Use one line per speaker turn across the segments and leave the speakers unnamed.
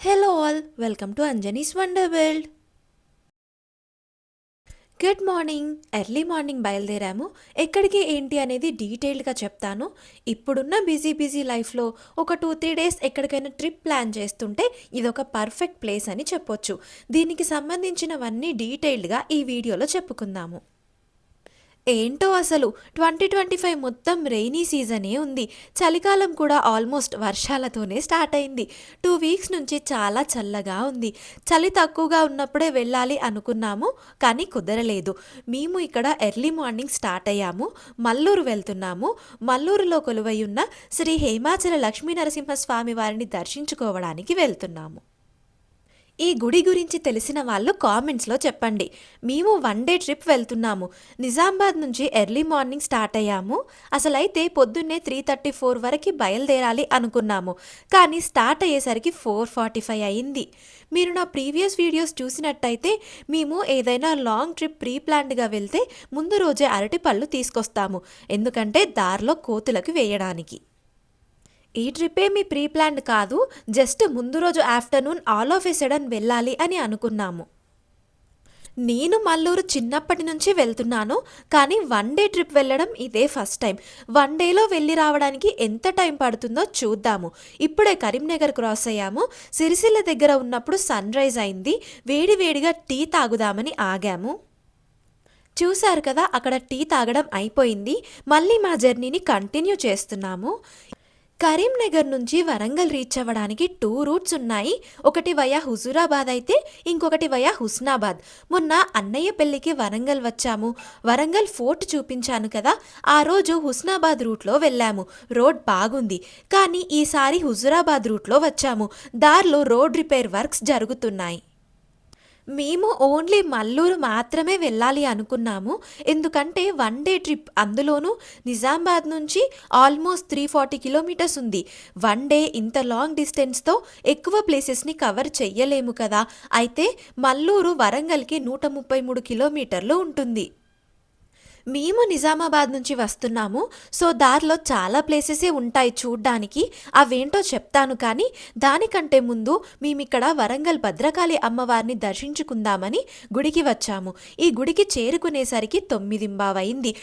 Hello all welcome to Anjani's wonder world good morning early morning బయలుదేరాము. ఎక్కడికి ఏంటి అనేది డీటెయిల్డ్గా చెప్తాను. ఇప్పుడున్న బిజీ బిజీ లైఫ్లో ఒక టూ త్రీ డేస్ ఎక్కడికైనా ట్రిప్ ప్లాన్ చేస్తుంటే ఇది ఒక పర్ఫెక్ట్ ప్లేస్ అని చెప్పొచ్చు. దీనికి సంబంధించినవన్నీ డీటెయిల్డ్గా ఈ వీడియోలో చెప్పుకుందాము. ఏంటో అసలు? ట్వంటీ ట్వంటీ ఫైవ్ మొత్తం రెయినీ సీజనే ఉంది. చలికాలం కూడా ఆల్మోస్ట్ వర్షాలతోనే స్టార్ట్ అయింది. టూ వీక్స్ నుంచి చాలా చల్లగా ఉంది. చలి తక్కువగా ఉన్నప్పుడే వెళ్ళాలి అనుకున్నాము కానీ కుదరలేదు. మేము ఇక్కడ ఎర్లీ మార్నింగ్ స్టార్ట్ అయ్యాము. మల్లూరు వెళ్తున్నాము. మల్లూరులో కొలువై ఉన్న శ్రీ హేమాచల లక్ష్మీ నరసింహస్వామి వారిని దర్శించుకోవడానికి వెళ్తున్నాము. ఈ గుడి గురించి తెలిసిన వాళ్ళు కామెంట్స్లో చెప్పండి. మేము వన్ డే ట్రిప్ వెళ్తున్నాము. నిజామాబాద్ నుంచి ఎర్లీ మార్నింగ్ స్టార్ట్ అయ్యాము. అసలైతే పొద్దున్నే త్రీ థర్టీ ఫోర్ వరకు బయలుదేరాలి అనుకున్నాము. కానీ స్టార్ట్ అయ్యేసరికి ఫోర్ ఫార్టీ ఫైవ్ అయింది మీరు నా ప్రీవియస్ వీడియోస్ చూసినట్టయితే మేము ఏదైనా లాంగ్ ట్రిప్ ప్రీ ప్లాన్డ్గా వెళ్తే ముందు రోజే అరటిపళ్ళు తీసుకొస్తాము. ఎందుకంటే దారిలో కోతులకు వేయడానికి. ఈ ట్రిప్పే మీ ప్రీ ప్లాన్డ్ కాదు జస్ట్ ముందు రోజు afternoon all of a sudden వెళ్ళాలి అని అనుకున్నాము. నేను మల్లూరు చిన్నప్పటి నుంచి వెళ్తున్నాను కానీ వన్ డే ట్రిప్ వెళ్ళడం ఇదే ఫస్ట్ టైం. వన్ డేలో వెళ్ళి రావడానికి ఎంత టైం పడుతుందో చూద్దాము. ఇప్పుడే కరీంనగర్ క్రాస్ అయ్యాము సిరిసిల్ల దగ్గర ఉన్నప్పుడు సన్ రైజ్ అయింది వేడి వేడిగా టీ తాగుదామని ఆగాము. చూశారు కదా అక్కడ టీ తాగడం అయిపోయింది మళ్ళీ మా జర్నీని కంటిన్యూ చేస్తున్నాము. కరీంనగర్ నుంచి వరంగల్ రీచ్ అవ్వడానికి టూ రూట్స్ ఉన్నాయి. ఒకటి వయా హుజూరాబాద్ అయితే ఇంకొకటి వయా హుస్నాబాద్. మొన్న అన్నయ్య పెళ్ళికి వరంగల్ వచ్చాము. వరంగల్ ఫోర్ట్ చూపించాను కదా ఆ రోజు హుస్నాబాద్ రూట్లో వెళ్ళాము. రోడ్ బాగుంది. కానీ ఈసారి హుజూరాబాద్ రూట్లో వచ్చాము. దారిలో రోడ్ రిపేర్ వర్క్స్ జరుగుతున్నాయి. మేము ఓన్లీ మల్లూరు మాత్రమే వెళ్ళాలి అనుకున్నాము. ఎందుకంటే వన్ డే ట్రిప్ అందులోనూ నిజామాబాద్ నుంచి ఆల్మోస్ట్ త్రీ ఫార్టీ కిలోమీటర్స్ ఉంది. వన్ డే ఇంత లాంగ్ డిస్టెన్స్తో ఎక్కువ ప్లేసెస్ని కవర్ చెయ్యలేము కదా. అయితే మల్లూరు వరంగల్కి నూట ముప్పై మూడు కిలోమీటర్లు ఉంటుంది. మేము నిజామాబాద్ నుంచి వస్తున్నాము. సో దారిలో చాలా ప్లేసెసే ఉంటాయి చూడ్డానికి. అవేంటో చెప్తాను కానీ దానికంటే ముందు మేమిక్కడ వరంగల్ భద్రకాళి అమ్మవారిని దర్శించుకుందామని గుడికి వచ్చాము. ఈ గుడికి చేరుకునేసరికి తొమ్మిదింబావైంది.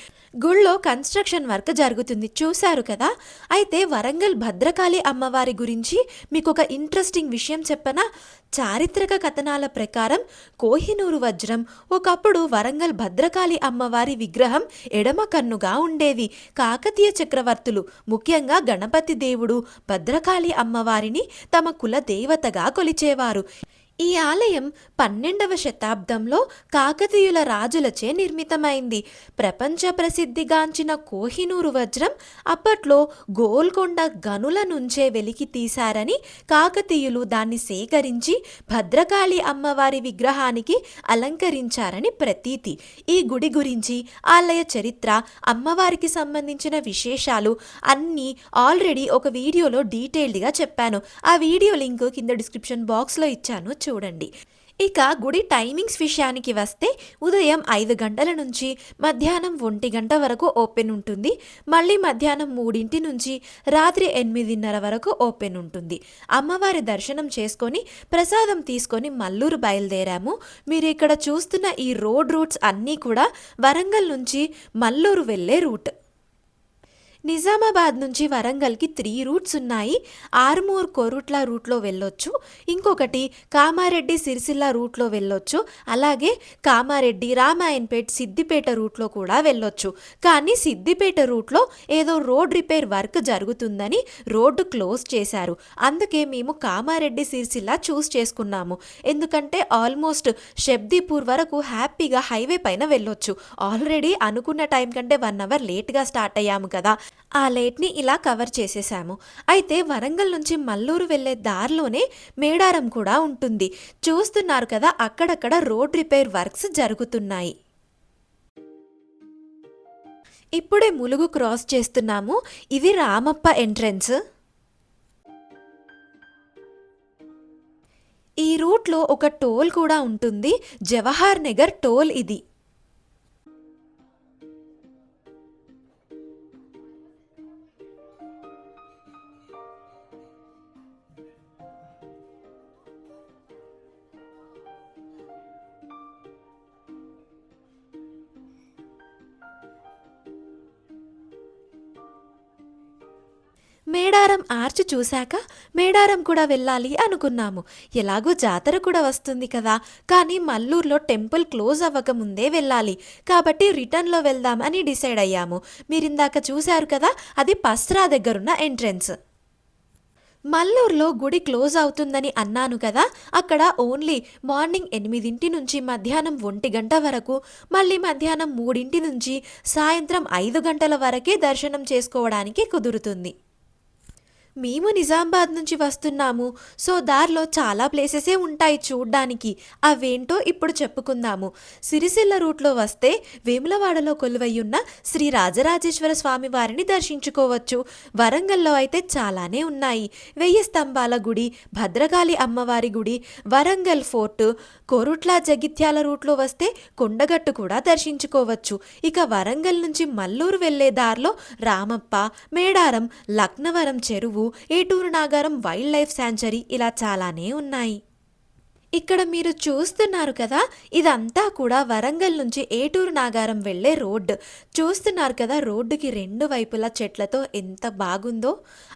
గుళ్ళో కన్స్ట్రక్షన్ వర్క్ జరుగుతుంది చూశారు కదా? అయితే వరంగల్ భద్రకాళి అమ్మవారి గురించి మీకు ఒక ఇంట్రెస్టింగ్ విషయం చెప్పనా? చారిత్రక కథనాల ప్రకారం కోహినూరు వజ్రం ఒకప్పుడు వరంగల్ భద్రకాళి అమ్మవారి విగ్రహం ఎడమ కన్నుగా ఉండేది కాకతీయ చక్రవర్తులు ముఖ్యంగా గణపతి దేవుడు భద్రకాళి అమ్మవారిని తమ కుల దేవతగా కొలిచేవారు. ఈ ఆలయం పన్నెండవ శతాబ్దంలో కాకతీయుల రాజులచే నిర్మితమైంది. ప్రపంచ ప్రసిద్ధిగాంచిన కోహినూరు వజ్రం అప్పట్లో గోల్కొండ గనుల నుంచే వెలికి తీశారని కాకతీయులు దాన్ని సేకరించి భద్రకాళి అమ్మవారి విగ్రహానికి అలంకరించారని ప్రతీతి. ఈ గుడి గురించి ఆలయ చరిత్ర అమ్మవారికి సంబంధించిన విశేషాలు అన్నీ ఆల్రెడీ ఒక వీడియోలో డీటెయిల్డ్గా చెప్పాను. ఆ వీడియో లింక్ కింద డిస్క్రిప్షన్ బాక్స్లో ఇచ్చాను. చూడండి. ఇక గుడి టైమింగ్స్ విషయానికి వస్తే ఉదయం ఐదు గంటల నుంచి మధ్యాహ్నం ఒంటి గంట వరకు ఓపెన్ ఉంటుంది. మళ్ళీ మధ్యాహ్నం మూడింటి నుంచి రాత్రి ఎనిమిదిన్నర వరకు ఓపెన్ ఉంటుంది. అమ్మవారి దర్శనం చేసుకొని ప్రసాదం తీసుకొని మల్లూరు బయలుదేరాము. మీరు ఇక్కడ చూస్తున్న ఈ రోడ్ రూట్స్ అన్నీ కూడా వరంగల్ నుంచి మల్లూరు వెళ్ళే రూట్. నిజామాబాద్ నుంచి వరంగల్కి త్రీ రూట్స్ ఉన్నాయి. ఆర్మూర్ కొరుట్ల రూట్లో వెళ్ళొచ్చు. ఇంకొకటి కామారెడ్డి సిరిసిల్ల రూట్లో వెళ్ళొచ్చు. అలాగే కామారెడ్డి రామాయణపేట్ సిద్దిపేట రూట్లో కూడా వెళ్ళొచ్చు. కానీ సిద్దిపేట రూట్లో ఏదో రోడ్ రిపేర్ వర్క్ జరుగుతుందని రోడ్డు క్లోజ్ చేశారు. అందుకే మేము కామారెడ్డి సిరిసిల్ల చూస్ చేసుకున్నాము. ఎందుకంటే ఆల్మోస్ట్ శబ్దీపూర్ వరకు హ్యాపీగా హైవే పైన వెళ్ళొచ్చు. ఆల్రెడీ అనుకున్న టైం కంటే వన్ అవర్ లేట్గా స్టార్ట్ అయ్యాము కదా. ఆ లేట్ని ఇలా కవర్ చేసేసాము అయితే వరంగల్ నుంచి మల్లూరు వెళ్ళే దారిలోనే మేడారం కూడా ఉంటుంది. చూస్తున్నారు కదా అక్కడక్కడ రోడ్ రిపేర్ వర్క్స్ జరుగుతున్నాయి. ఇప్పుడే ములుగు క్రాస్ చేస్తున్నాము. ఇది రామప్ప ఎంట్రన్స్. ఈ రూట్లో ఒక టోల్ కూడా ఉంటుంది. జవహర్ నగర్ టోల్ ఇది. మేడారం ఆర్చి చూశాక మేడారం కూడా వెళ్ళాలి అనుకున్నాము. ఎలాగో జాతర కూడా వస్తుంది కదా. కానీ మల్లూరులో టెంపుల్ క్లోజ్ అవ్వక ముందే వెళ్ళాలి. కాబట్టి రిటర్న్లో వెళ్దాం అని డిసైడ్ అయ్యాము. మీరు ఇందాక చూశారు కదా అది పస్రా దగ్గరున్న ఎంట్రెన్స్. మల్లూరులో గుడి క్లోజ్ అవుతుందని అన్నాను కదా. అక్కడ ఓన్లీ మార్నింగ్ ఎనిమిదింటి నుంచి మధ్యాహ్నం ఒంటి గంట వరకు మళ్ళీ మధ్యాహ్నం మూడింటి నుంచి సాయంత్రం ఐదు గంటల వరకే దర్శనం చేసుకోవడానికి కుదురుతుంది. మేము నిజామాబాద్ నుంచి వస్తున్నాము. సో దారిలో చాలా ప్లేసెసే ఉంటాయి చూడ్డానికి. అవేంటో ఇప్పుడు చెప్పుకుందాము. సిరిసిల్ల రూట్లో వస్తే వేములవాడలో కొలువయ్యున్న శ్రీ రాజరాజేశ్వర స్వామి వారిని దర్శించుకోవచ్చు. వరంగల్లో అయితే చాలానే ఉన్నాయి. వెయ్యి స్తంభాల గుడి భద్రకాళి అమ్మవారి గుడి వరంగల్ ఫోర్ట్ కోరుట్ల జగిత్యాల రూట్లో వస్తే కొండగట్టు కూడా దర్శించుకోవచ్చు. ఇక వరంగల్ నుంచి మల్లూరు వెళ్ళే దారిలో రామప్ప మేడారం లక్నవరం చెరువు ఏటూరు నాగారం వైల్డ్ లైఫ్ శాంచరీ ఇలా చాలానే ఉన్నాయి. ఇక్కడ మీరు చూస్తున్నారు కదా ఇదంతా కూడా వరంగల్ నుంచి ఏటూరు నాగారం వెళ్ళే రోడ్డు. చూస్తున్నారు కదా రోడ్డుకి రెండు వైపులా చెట్లతో ఎంత బాగుందో.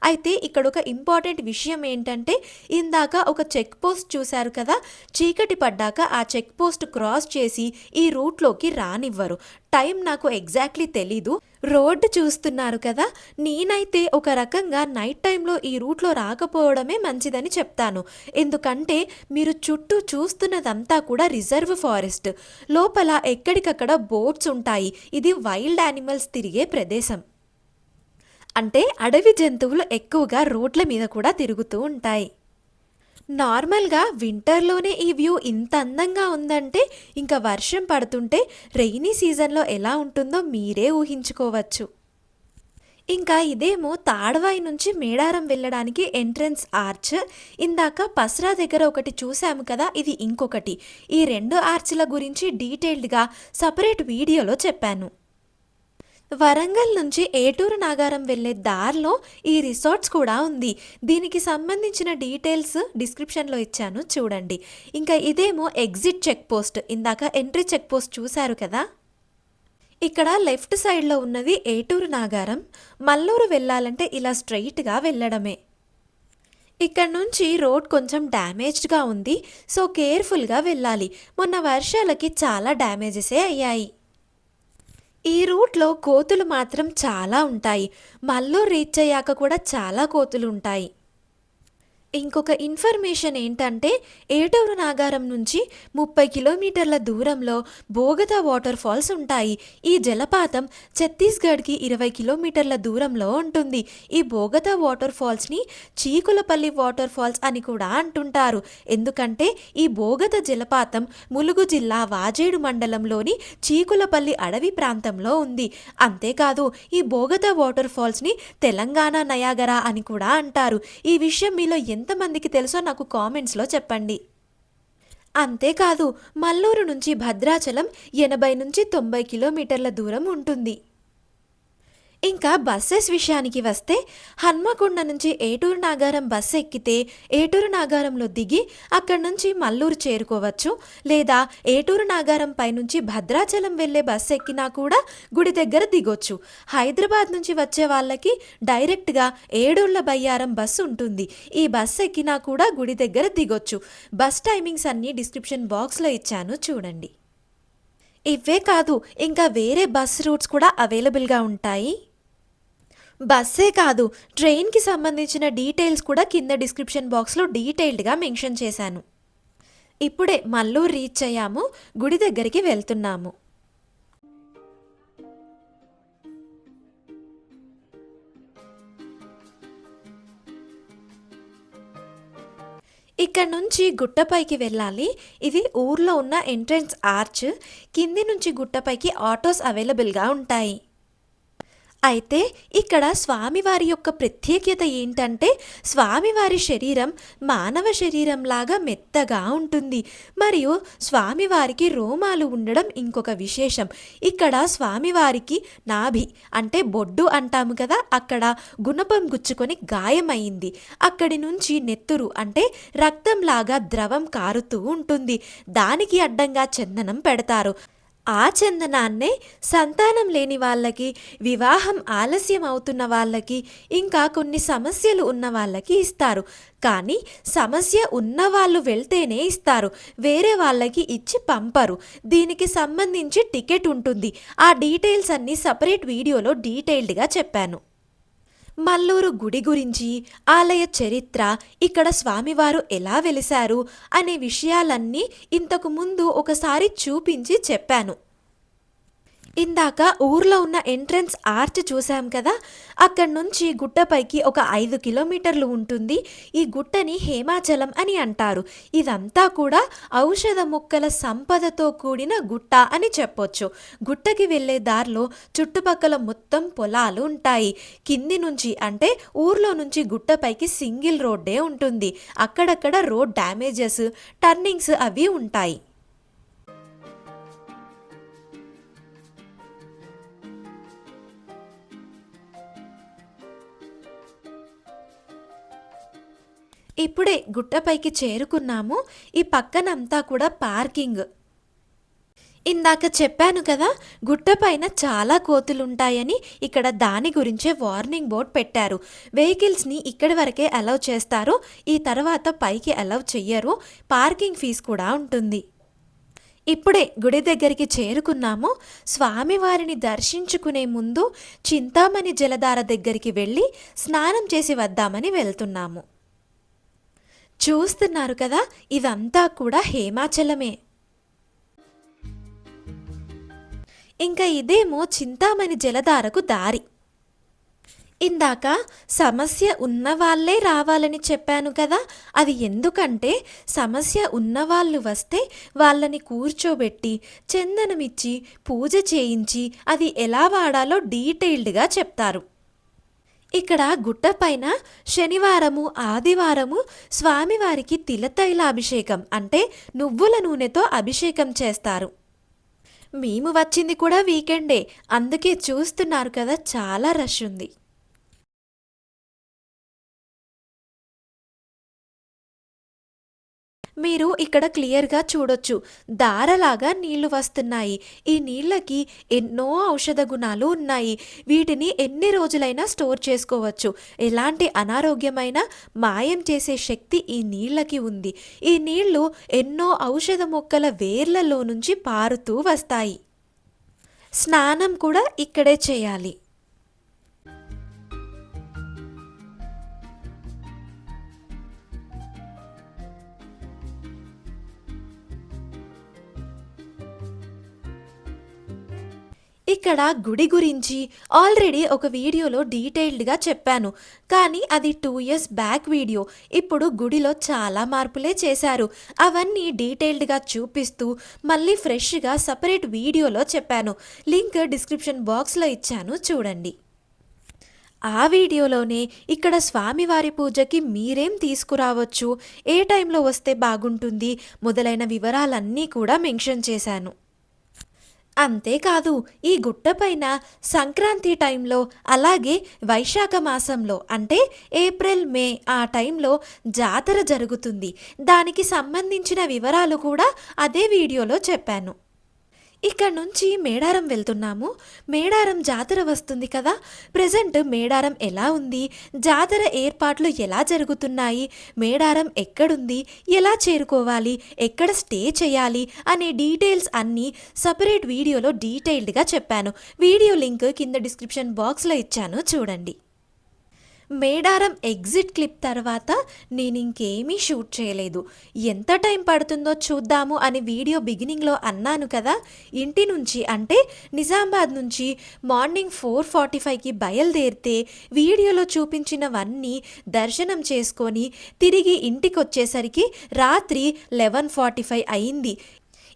అయితే ఇక్కడ ఒక ఇంపార్టెంట్ విషయం ఏంటంటే ఇందాక ఒక చెక్ పోస్ట్ చూశారు కదా చీకటి పడ్డాక ఆ చెక్ పోస్ట్ క్రాస్ చేసి ఈ రూట్లోకి రానివ్వరు. టైం నాకు ఎగ్జాక్ట్లీ తెలీదు. రోడ్డు చూస్తున్నారు కదా నేనైతే ఒక రకంగా నైట్ టైంలో ఈ రూట్లో రాకపోవడమే మంచిదని చెప్తాను. ఎందుకంటే మీరు చుట్టూ చూస్తున్నదంతా కూడా రిజర్వ్ ఫారెస్ట్. లోపల ఎక్కడికక్కడ బోట్స్ ఉంటాయి. ఇది వైల్డ్ యానిమల్స్ తిరిగే ప్రదేశం. అంటే అడవి జంతువులు ఎక్కువగా రోడ్ల మీద కూడా తిరుగుతూ ఉంటాయి. నార్మల్గా వింటర్లోనే ఈ వ్యూ ఇంత అందంగా ఉందంటే ఇంకా వర్షం పడుతుంటే రెయినీ సీజన్లో ఎలా ఉంటుందో మీరే ఊహించుకోవచ్చు. ఇంకా ఇదేమో తాడవాయి నుంచి మేడారం వెళ్ళడానికి ఎంట్రన్స్ ఆర్చ్. ఇందాక పస్రా దగ్గర ఒకటి చూసాము కదా ఇది ఇంకొకటి. ఈ రెండు ఆర్చ్ల గురించి డీటెయిల్డ్గా సపరేట్ వీడియోలో చెప్పాను. వరంగల్ నుంచి ఏటూరు నాగారం వెళ్ళే దారిలో ఈ రిసార్ట్స్ కూడా ఉంది. దీనికి సంబంధించిన డీటెయిల్స్ డిస్క్రిప్షన్లో ఇచ్చాను చూడండి. ఇంకా ఇదేమో ఎగ్జిట్ చెక్ పోస్ట్. ఇందాక ఎంట్రీ చెక్ పోస్ట్ చూశారు కదా? ఇక్కడ లెఫ్ట్ సైడ్లో ఉన్నది ఏటూరు నాగారం. మల్లూరు వెళ్ళాలంటే ఇలా స్ట్రైట్గా వెళ్ళడమే. ఇక్కడ నుంచి రోడ్ కొంచెం డ్యామేజ్డ్గా ఉంది. సో కేర్ఫుల్గా వెళ్ళాలి. మొన్న వర్షాలకి చాలా డ్యామేజెసే అయ్యాయి. ఈ రూట్లో కోతులు మాత్రం చాలా ఉంటాయి. మల్లూరు రీచ్ అయ్యాక కూడా చాలా కోతులు ఉంటాయి. ఇంకొక ఇన్ఫర్మేషన్ ఏంటంటే ఏటూరు నాగారం నుంచి ముప్పై కిలోమీటర్ల దూరంలో బోగత వాటర్ ఫాల్స్ ఉంటాయి. ఈ జలపాతం ఛత్తీస్గఢ్కి ఇరవై కిలోమీటర్ల దూరంలో ఉంటుంది. ఈ బోగత వాటర్ ఫాల్స్ని చీకులపల్లి వాటర్ ఫాల్స్ అని కూడా అంటుంటారు. ఎందుకంటే ఈ బోగత జలపాతం ములుగు జిల్లా వాజేడు మండలంలోని చీకులపల్లి అడవి ప్రాంతంలో ఉంది. అంతేకాదు ఈ బోగత వాటర్ ఫాల్స్ని తెలంగాణ నయాగరా అని కూడా అంటారు. ఈ విషయం మీలో ఎంతమందికి తెలుసో నాకు కామెంట్స్లో చెప్పండి. అంతేకాదు మల్లూరు నుంచి భద్రాచలం ఎనభై నుంచి తొంభై కిలోమీటర్ల దూరం ఉంటుంది. ఇంకా బస్సెస్ విషయానికి వస్తే హన్మకొండ నుంచి ఏటూరు నాగారం బస్సు ఎక్కితే ఏటూరు నాగారంలో దిగి అక్కడి నుంచి మల్లూరు చేరుకోవచ్చు. లేదా ఏటూరు నాగారం పైనుంచి భద్రాచలం వెళ్ళే బస్సు ఎక్కినా కూడా గుడి దగ్గర దిగొచ్చు. హైదరాబాద్ నుంచి వచ్చే వాళ్ళకి డైరెక్ట్గా ఏడూళ్ళ బయ్యారం బస్సు ఉంటుంది. ఈ బస్సు ఎక్కినా కూడా గుడి దగ్గర దిగొచ్చు. బస్ టైమింగ్స్ అన్నీ డిస్క్రిప్షన్ బాక్స్లో ఇచ్చాను చూడండి. ఇవే కాదు ఇంకా వేరే బస్ రూట్స్ కూడా అవైలబుల్గా ఉంటాయి. బస్సే కాదు ట్రైన్కి సంబంధించిన డీటెయిల్స్ కూడా కింద డిస్క్రిప్షన్ బాక్స్లో డీటెయిల్డ్గా మెన్షన్ చేశాను. ఇప్పుడే మల్లూరు రీచ్ అయ్యాము గుడి దగ్గరికి వెళ్తున్నాము. ఇక్కడ నుంచి గుట్టపైకి వెళ్ళాలి. ఇది ఊర్లో ఉన్న ఎంట్రన్స్ ఆర్చ్. కింది నుంచి గుట్టపైకి ఆటోస్ అవైలబుల్గా ఉంటాయి. అయితే ఇక్కడ స్వామివారి యొక్క ప్రత్యేకత ఏంటంటే స్వామివారి శరీరం మానవ శరీరంలాగా మెత్తగా ఉంటుంది. మరియు స్వామివారికి రోమాలు ఉండడం ఇంకొక విశేషం. ఇక్కడ స్వామివారికి నాభి అంటే బొడ్డు అంటాము కదా అక్కడ గుణపం గుచ్చుకొని గాయమైంది. అక్కడి నుంచి నెత్తురు అంటే రక్తంలాగా ద్రవం కారుతూ ఉంటుంది. దానికి అడ్డంగా చందనం పెడతారు. ఆ చందనాన్నే సంతానం లేని వాళ్ళకి వివాహం ఆలస్యం అవుతున్న వాళ్ళకి ఇంకా కొన్ని సమస్యలు ఉన్న వాళ్ళకి ఇస్తారు. కానీ సమస్య ఉన్న వాళ్ళు వెళ్తేనే ఇస్తారు. వేరే వాళ్ళకి ఇచ్చి పంపరు. దీనికి సంబంధించి టికెట్ ఉంటుంది. ఆ డీటెయిల్స్ అన్నీ సపరేట్ వీడియోలో డీటెయిల్డ్గా చెప్పాను. మల్లూరు గుడి గురించి ఆలయ చరిత్ర ఇక్కడ స్వామివారు ఎలా వెలిశారు అనే విషయాలన్నీ ఇంతకు ముందు ఒకసారి చూపించి చెప్పాను. ఇందాక ఊర్లో ఉన్న ఎంట్రన్స్ ఆర్చ్ చూసాం కదా అక్కడి నుంచి గుట్టపైకి ఒక ఐదు కిలోమీటర్లు ఉంటుంది. ఈ గుట్టని హేమాచలం అని అంటారు. ఇదంతా కూడా ఔషధ మొక్కల సంపదతో కూడిన గుట్ట అని చెప్పొచ్చు. గుట్టకి వెళ్ళే దారిలో చుట్టుపక్కల మొత్తం పొలాలు ఉంటాయి. కింది నుంచి అంటే ఊర్లో నుంచి గుట్టపైకి సింగిల్ రోడ్డే ఉంటుంది. అక్కడక్కడ రోడ్ డ్యామేజెస్ టర్నింగ్స్ అవి ఉంటాయి. ఇప్పుడే గుట్టపైకి చేరుకున్నాము. ఈ పక్కనంతా కూడా పార్కింగ్. ఇందాక చెప్పాను కదా గుట్టపైన చాలా కోతులుంటాయని ఇక్కడ దాని గురించే వార్నింగ్ బోర్డ్ పెట్టారు. వెహికల్స్ని ఇక్కడి వరకే అలౌ చేస్తారు. ఈ తర్వాత పైకి అలౌ చెయ్యరు. పార్కింగ్ ఫీజు కూడా ఉంటుంది. ఇప్పుడే గుడి దగ్గరికి చేరుకున్నాము. స్వామివారిని దర్శించుకునే ముందు చింతామణి జలధార దగ్గరికి వెళ్ళి స్నానం చేసి వద్దామని వెళ్తున్నాము. చూస్తున్నారు కదా ఇదంతా కూడా హేమాచలమే. ఇంకా ఇదేమో చింతామణి జలధారకు దారి. ఇందాక సమస్య ఉన్నవాళ్ళే రావాలని చెప్పాను కదా అది ఎందుకంటే సమస్య ఉన్నవాళ్ళు వస్తే వాళ్ళని కూర్చోబెట్టి చందనమిచ్చి పూజ చేయించి అది ఎలా వాడాలో డీటెయిల్డ్గా చెప్తారు. ఇక్కడ గుట్టపైన శనివారము ఆదివారము స్వామివారికి తిలతైలాభిషేకం అంటే నువ్వుల నూనెతో అభిషేకం చేస్తారు. మేము వచ్చింది కూడా వీకెండే అందుకే చూస్తున్నారు కదా చాలా రష్ ఉంది. మీరు ఇక్కడ క్లియర్గా చూడొచ్చు. దారలాగా నీళ్ళు వస్తున్నాయి. ఈ నీళ్ళకి ఎన్నో ఔషధ గుణాలు ఉన్నాయి. వీటిని ఎన్ని రోజులైనా స్టోర్ చేసుకోవచ్చు. ఎలాంటి అనారోగ్యమైన మాయం చేసే శక్తి ఈ నీళ్ళకి ఉంది. ఈ నీళ్ళు ఎన్నో ఔషధ మొక్కల వేర్లలో నుంచి పారుతూ వస్తాయి. స్నానం కూడా ఇక్కడే చేయాలి. ఇక్కడ గుడి గురించి ఆల్రెడీ ఒక వీడియోలో డీటెయిల్డ్గా చెప్పాను. కానీ అది టూ ఇయర్స్ బ్యాక్ వీడియో. ఇప్పుడు గుడిలో చాలా మార్పులే చేశారు. అవన్నీ డీటెయిల్డ్గా చూపిస్తూ మళ్ళీ ఫ్రెష్గా సపరేట్ వీడియోలో చెప్పాను. లింక్ డిస్క్రిప్షన్ బాక్స్లో ఇచ్చాను చూడండి. ఆ వీడియోలోనే ఇక్కడ స్వామివారి పూజకి మీరేం తీసుకురావచ్చు? ఏ టైంలో వస్తే బాగుంటుంది? మొదలైన వివరాలన్నీ కూడా మెన్షన్ చేశాను. అంతేకాదు ఈ గుట్టపైన సంక్రాంతి టైంలో అలాగే వైశాఖ మాసంలో అంటే ఏప్రిల్ మే ఆ టైంలో జాతర జరుగుతుంది. దానికి సంబంధించిన వివరాలు కూడా అదే వీడియోలో చెప్పాను. ఇక్కడ నుంచి మేడారం వెళ్తున్నాము. మేడారం జాతర వస్తుంది కదా. ప్రజెంట్ మేడారం ఎలా ఉంది? జాతర ఏర్పాట్లు ఎలా జరుగుతున్నాయి? మేడారం ఎక్కడుంది? ఎలా చేరుకోవాలి? ఎక్కడ స్టే చేయాలి? అనే డీటెయిల్స్ అన్నీ సపరేట్ వీడియోలో డీటెయిల్డ్గా చెప్పాను. వీడియో లింక్ కింద డిస్క్రిప్షన్ బాక్స్లో ఇచ్చాను. చూడండి. మేడారం ఎగ్జిట్ క్లిప్ తర్వాత నేను ఇంకేమీ షూట్ చేయలేదు. ఎంత టైం పడుతుందో చూద్దాము అని వీడియో బిగినింగ్లో అన్నాను కదా. ఇంటి నుంచి అంటే నిజామాబాద్ నుంచి మార్నింగ్ ఫోర్ ఫార్టీ ఫైవ్కి బయలుదేరితే వీడియోలో చూపించినవన్నీ దర్శనం చేసుకొని తిరిగి ఇంటికి వచ్చేసరికి రాత్రి లెవెన్ ఫార్టీ ఫైవ్ అయింది.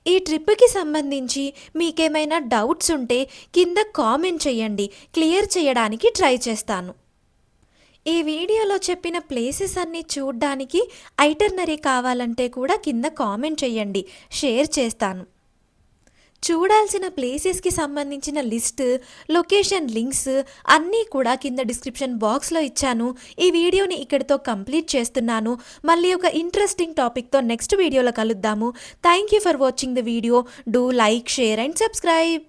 ఈ ట్రిప్కి సంబంధించి మీకేమైనా డౌట్స్ ఉంటే కింద కామెంట్ చేయండి. క్లియర్ చేయడానికి ట్రై చేస్తాను. ఈ వీడియోలో చెప్పిన ప్లేసెస్ అన్నీ చూడ్డానికి ఐటర్నరీ కావాలంటే కూడా కింద కామెంట్ చేయండి. షేర్ చేస్తాను. చూడాల్సిన ప్లేసెస్కి సంబంధించిన లిస్ట్ లొకేషన్ లింక్స్ అన్నీ కూడా కింద డిస్క్రిప్షన్ బాక్స్లో ఇచ్చాను. ఈ వీడియోని ఇక్కడితో కంప్లీట్ చేస్తున్నాను. మళ్ళీ ఒక ఇంట్రెస్టింగ్ టాపిక్తో నెక్స్ట్ వీడియోలో కలుద్దాము. Thank you for watching the video do like share and subscribe